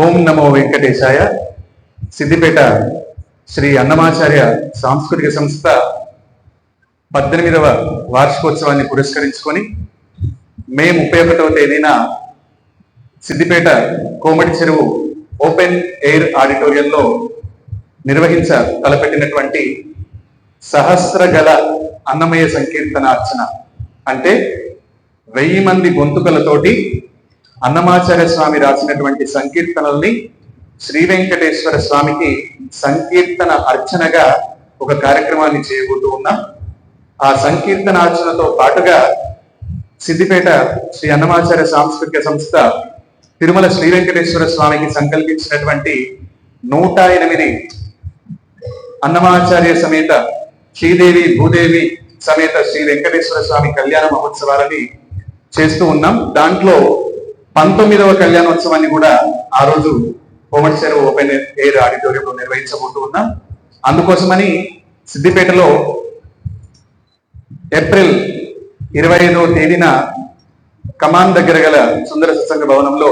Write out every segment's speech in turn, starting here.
ఓం నమో వెంకటేశాయ. సిద్దిపేట శ్రీ అన్నమాచార్య సాంస్కృతిక సంస్థ పద్దెనిమిదవ వార్షికోత్సవాన్ని పురస్కరించుకొని మే ముప్పై ఒకటవ తేదీన సిద్దిపేట కోమటి చెరువు ఓపెన్ ఎయిర్ ఆడిటోరియంలో నిర్వహించ తలపెట్టినటువంటి సహస్రగల అన్నమయ సంకీర్తన అర్చన అంటే వెయ్యి మంది గొంతుకలతోటి అన్నమాచార్య స్వామి రాసినటువంటి సంకీర్తనల్ని శ్రీ వెంకటేశ్వర స్వామికి సంకీర్తన అర్చనగా ఒక కార్యక్రమాన్ని చేయబోతూ ఉన్నాం. ఆ సంకీర్తన అర్చనతో పాటుగా సిద్దిపేట శ్రీ అన్నమాచార్య సాంస్కృతిక సంస్థ తిరుమల శ్రీ వెంకటేశ్వర స్వామికి సంకల్పించినటువంటి నూట ఎనిమిది అన్నమాచార్య సమేత శ్రీదేవి భూదేవి సమేత శ్రీ వెంకటేశ్వర స్వామి కళ్యాణ మహోత్సవాలని చేస్తూ ఉన్నాం. దాంట్లో పంతొమ్మిదవ కళ్యాణోత్సవాన్ని కూడా ఆ రోజు కోమటిశారు ఓపెన్ ఎయిర్ ఆడిటోరియంలో నిర్వహించబోతూ ఉన్నాం. అందుకోసమని సిద్దిపేటలో ఏప్రిల్ ఇరవై ఐదవ తేదీన కమాన్ దగ్గర గల సుందర సత్సంగ భవనంలో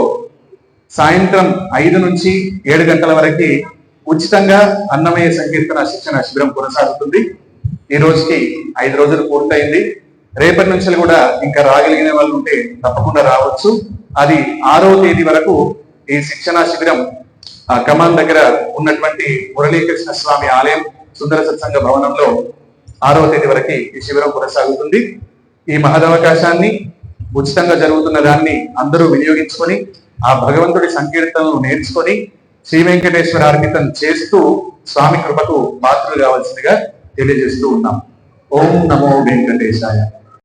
సాయంత్రం ఐదు నుంచి ఏడు గంటల వరకు ఉచితంగా అన్నమయ్య సంకీర్తన శిక్షణ శిబిరం కొనసాగుతుంది. ఈ రోజుకి ఐదు రోజులు పూర్తయింది. రేపటి నుంచి కూడా ఇంకా రాగలిగిన వాళ్ళు ఉంటే తప్పకుండా రావచ్చు. అది ఆరో తేదీ వరకు ఈ శిక్షణా శిబిరం ఆ కమాన్ దగ్గర ఉన్నటువంటి మురళీకృష్ణ స్వామి ఆలయం సుందర సత్సంగ భవనంలో ఆరవ తేదీ వరకు ఈ శిబిరం కొనసాగుతుంది. ఈ మహదవకాశాన్ని ఉచితంగా జరుగుతున్న దాన్ని అందరూ వినియోగించుకొని ఆ భగవంతుడి సంకీర్తనలు నేర్చుకొని శ్రీ వెంకటేశ్వర అర్పితం చేస్తూ స్వామి కృపకు పాత్రలు కావాల్సిందిగా తెలియజేస్తూ ఉన్నాం. ఓం నమో వెంకటేశాయ